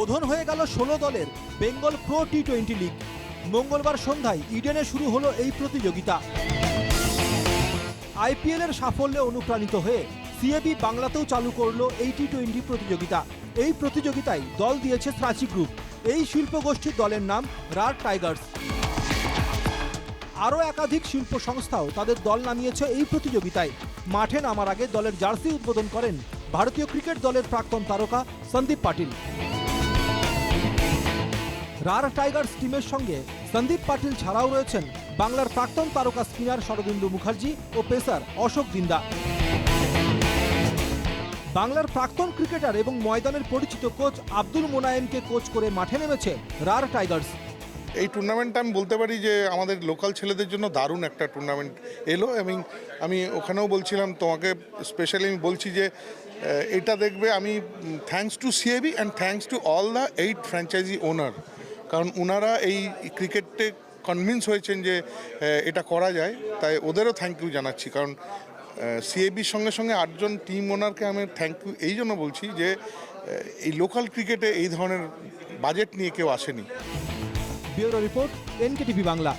বোধন হয়ে গেল ষোলো দলের Bengal pro T twenty league. মঙ্গলবার সন্ধ্যায় ইডেনে শুরু হলো এই প্রতিযোগিতা। আইপিএল এর সাফল্যে অনুপ্রাণিত হয়ে সিএবি বাংলাতেও চালু করল এই টি টোয়েন্টি প্রতিযোগিতা। এই প্রতিযোগিতায় দল দিয়েছে ত্রাচি গ্রুপ। এই শিল্প গোষ্ঠীর দলের নাম রার টাইগার্স। আরও একাধিক শিল্প সংস্থাও তাদের দল নামিয়েছে এই প্রতিযোগিতায়। মাঠে নামার আগে দলের জার্সি উদ্বোধন করেন ভারতীয় ক্রিকেট দলের প্রাক্তন তারকা সন্দীপ পাটিল। রার টাইগার্স টিমের সঙ্গে সন্দীপ পাটিল ছাড়াও রয়েছেন বাংলার প্রাক্তন তারকা স্পিনার শরদিন্দু মুখার্জি ও পেসার অশোক দিন্দা বাংলার প্রাক্তন ক্রিকেটার এবং ময়দানের পরিচিত কোচ আব্দুল মোনায়েমকে কোচ করে মাঠে নেমেছে রার টাইগার্স। এই টুর্নামেন্টটা আমি বলতে পারি যে আমাদের লোকাল ছেলেদের জন্য দারুণ একটা টুর্নামেন্ট এলো। এবং আমি ওখানেও বলছিলাম, তোমাকে স্পেশালি আমি বলছি যে এটা দেখবে, আমি thanks to CAB and thanks to all the eight franchise owner কারণ ওনারা এই ক্রিকেটে কনভিন্স হয়েছেন যে এটা করা যায়। তাই ওদেরও থ্যাংক ইউ জানাচ্ছি। কারণ সিএবির সঙ্গে সঙ্গে আটজন টিম ওনারকে আমি থ্যাংক ইউ এই জন্য বলছি যে এই লোকাল ক্রিকেটে এই ধরনের বাজেট নিয়ে কেউ আসেনি। Report NKTV Bangla.